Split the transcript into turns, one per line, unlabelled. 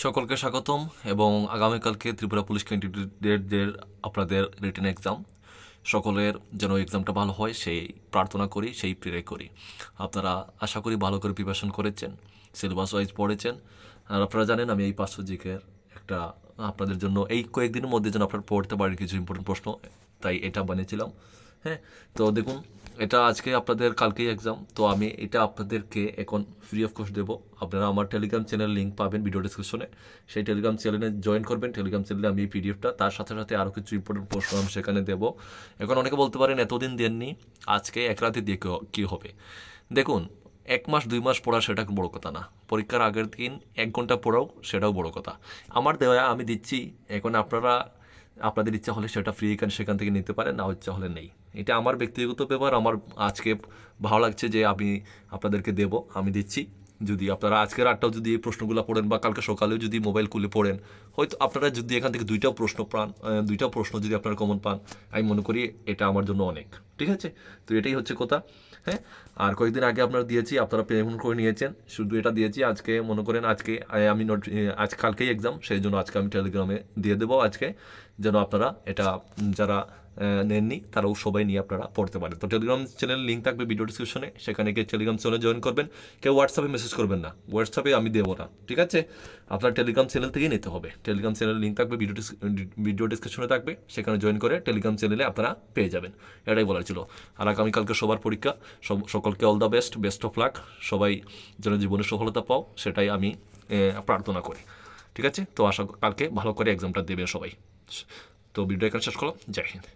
সকলকে স্বাগতম এবং আগামীকালকে ত্রিপুরা পুলিশ ক্যান্ডিডেটদের আপনাদের রিটেন এক্সাম সকলের যেন এক্সামটা ভালো হয়, সেই প্রার্থনা করি, সেই প্রে করি। আপনারা আশা করি ভালো করে প্রিপারেশন করেছেন সিলেবাস ওয়াইজ পড়েছেন। আর আপনারা জানেন, আমি এই পাঁচশো জিকের একটা, আপনাদের জন্য এই কয়েকদিনের মধ্যে যেন আপনারা পড়তে পারেন কিছু ইম্পর্টেন্ট প্রশ্ন, তাই এটা বানিয়েছিলাম। হ্যাঁ তো দেখুন, এটা আজকে আপনাদের, কালকেই এক্সাম তো আমি এটা আপনাদেরকে এখন ফ্রি অফ কোর্স দেবো। আপনারা আমার টেলিগ্রাম চ্যানেল লিঙ্ক পাবেন ভিডিও ডিসক্রিপশনে সেই টেলিগ্রাম চ্যানেলে জয়েন করবেন। টেলিগ্রাম চ্যানেলে আমি এই পিডিএফটা তার সাথে সাথে আরও কিছু ইম্পর্টেন্ট প্রশ্ন আমি সেখানে দেবো। এখন অনেকে বলতে পারেন, এতদিন দেননি, আজকে এক রাতে দিয়ে কী হবে? দেখুন, এক মাস, দুই মাস পড়া সেটা বড় কথা না। পরীক্ষার আগের দিন এক ঘণ্টা পড়াও সেটাও বড় কথা। আমার দেওয়া আমি দিচ্ছি, এখন আপনারা আপনাদের ইচ্ছা হলে সেটা ফ্রি কেন সেখান থেকে নিতে পারেন, না ইচ্ছা হলে নেই। এটা আমার ব্যক্তিগত ব্যাপার, আমার আজকে ভালো লাগছে যে আমি আপনাদেরকে দেব, আমি দিচ্ছি। যদি আপনারা আজকের আটটাও যদি এই প্রশ্নগুলো পড়েন বা কালকে সকালেও যদি মোবাইল খুলে পড়েন, হয়তো আপনারা যদি এখান থেকে দুইটাও প্রশ্ন পান দুইটা প্রশ্ন যদি আপনারা কমন পান, আমি মনে করি এটা আমার জন্য অনেক। ঠিক আছে? তো এটাই হচ্ছে কথা হ্যাঁ? আর কয়েকদিন আগে আপনারা দিয়েছি, আপনারা পেমেন্ট করে নিয়েছেন। শুধু এটা দিয়েছি, আজকে মনে করেন আজকে আমি নোট আজ কালকেই এক্সাম সেই জন্য আজকে আমি টেলিগ্রামে দিয়ে দেবো আজকে, যেন আপনারা এটা, যারা নেননি, তারাও সবাই নিয়ে আপনারা পড়তে পারেন। তো টেলিগ্রাম চ্যানেল লিঙ্ক থাকবে ভিডিও ডিসক্রিপশনে সেখানে গিয়ে টেলিগ্রাম চ্যানেলে জয়েন করবেন। কেউ হোয়াটসঅ্যাপে মেসেজ করবেন না হোয়াটসঅ্যাপে আমি দেবো না, ঠিক আছে? আপনার টেলিগ্রাম চ্যানেল থেকেই নিতে হবে। টেলিগ্রাম চ্যানেল লিঙ্ক থাকবে ভিডিও ভিডিও ডিসক্রিপশনে থাকবে, সেখানে জয়েন করে টেলিগ্রাম চ্যানেলে আপনারা পেয়ে যাবেন। এটাই বলার ছিল। আর আগামীকালকে সবার পরীক্ষা, সব, সকলকে all the best best of luck সবাই যেন জীবনে সফলতা পাও, সেটাই আমি প্রার্থনা করি, ঠিক আছে? তো আশা, কালকে ভালো করে এক্সামটা দেবে সবাই। তো ভিডিও এখানে শেষ করলাম, জয় হিন্দ।